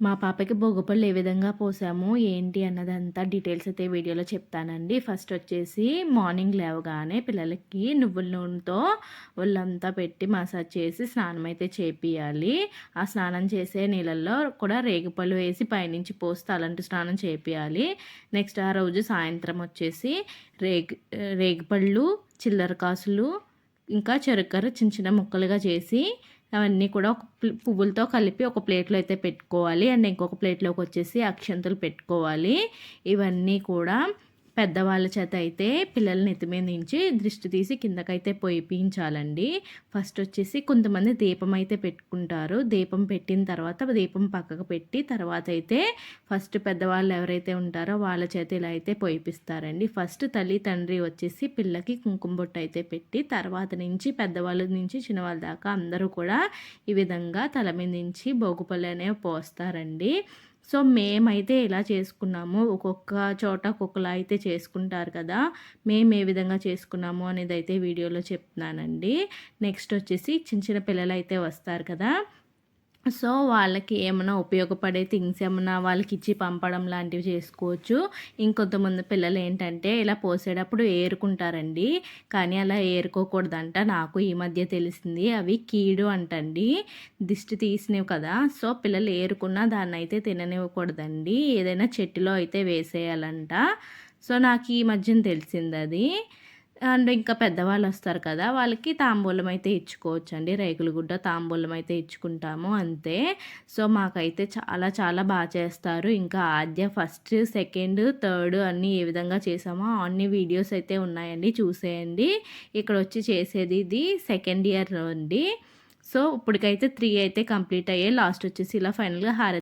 మా పాపకి భోగపళ్ళు ఏ విధంగా పోసాము ఏంటి అన్నదంతా డీటెయిల్స్ అయితే వీడియోలో చెప్తానండి. ఫస్ట్ వచ్చేసి మార్నింగ్ లేవగానే పిల్లలకి నువ్వుల నూనెతో ఒళ్ళంతా పెట్టి మసాజ్ చేసి స్నానం అయితే చేపియాలి. ఆ స్నానం చేసే నీళ్ళల్లో కూడా రేగిపళ్ళు వేసి పైనుంచి పోస్తే అలాంటి స్నానం చేపియాలి. నెక్స్ట్ ఆ రోజు సాయంత్రం వచ్చేసి రేగి రేగిపళ్ళు చిల్లర కాసులు ఇంకా చెరుకర చిన్న చిన్న ముక్కలుగా చేసి అవన్నీ కూడా ఒక పువ్వులతో కలిపి ఒక ప్లేట్లో అయితే పెట్టుకోవాలి. అండ్ ఇంకొక ప్లేట్లోకి వచ్చేసి అక్షంతలు పెట్టుకోవాలి. ఇవన్నీ కూడా పెద్దవాళ్ళ చేత అయితే పిల్లల్ని ఎత్తిమీద నుంచి దృష్టి తీసి కిందకైతే పొయ్యిపించాలండి. ఫస్ట్ వచ్చేసి కొంతమంది దీపం అయితే పెట్టుకుంటారు. దీపం పెట్టిన తర్వాత దీపం పక్కకు పెట్టి తర్వాత అయితే ఫస్ట్ పెద్దవాళ్ళు ఎవరైతే ఉంటారో వాళ్ళ చేత ఇలా అయితే పొయ్యిపిస్తారండి. ఫస్ట్ తల్లి తండ్రి వచ్చేసి పిల్లకి కుంకుమ బొట్టు అయితే పెట్టి తర్వాత నుంచి పెద్దవాళ్ళ నుంచి చిన్నవాళ్ళ దాకా అందరూ కూడా ఈ విధంగా తల మీద నుంచి భోగుపల్లి అనేవి పోస్తారండి. సో మేమైతే ఇలా చేసుకున్నాము ఒక్కొక్క చోట ఒక్కొక్కలా అయితే చేసుకుంటారు కదా. మేము ఏ విధంగా చేసుకున్నాము అనేది అయితే వీడియోలో చెప్తున్నానండి. నెక్స్ట్ వచ్చేసి చిన్న చిన్న పిల్లలు అయితే వస్తారు కదా. సో వాళ్ళకి ఏమైనా ఉపయోగపడే థింగ్స్ ఏమైనా వాళ్ళకి ఇచ్చి పంపడం లాంటివి చేసుకోవచ్చు. ఇంకొంతమంది పిల్లలు ఏంటంటే ఇలా పోసేటప్పుడు ఏరుకుంటారండి. కానీ అలా ఏరుకోకూడదంట. నాకు ఈ మధ్య తెలిసింది. అవి కీడు అంటండి. దిష్టి తీసినవి కదా. సో పిల్లలు ఏరుకున్నా దాన్ని అయితే తిననివ్వకూడదండి. ఏదైనా చెట్టులో అయితే వేసేయాలంట. సో నాకు ఈ మధ్యన తెలిసింది అది అండ్ ఇంకా పెద్దవాళ్ళు వస్తారు కదా వాళ్ళకి తాంబూలం అయితే ఇచ్చుకోవచ్చు అండి రేకుల గుడ్డ తాంబూలం అయితే ఇచ్చుకుంటాము అంతే. సో మాకైతే చాలా చాలా బాగా చేస్తారు. ఇంకా ఆద్య ఫస్ట్ సెకండ్ థర్డ్ అన్నీ ఏ విధంగా చేసామో అన్ని వీడియోస్ అయితే ఉన్నాయండి చూసేయండి. ఇక్కడ వచ్చి చేసేది ఇది సెకండ్ ఇయర్ అండి. సో ఇప్పటికైతే త్రీ అయితే కంప్లీట్ అయ్యాయి. లాస్ట్ వచ్చేసి ఇలా ఫైనల్గా హారతి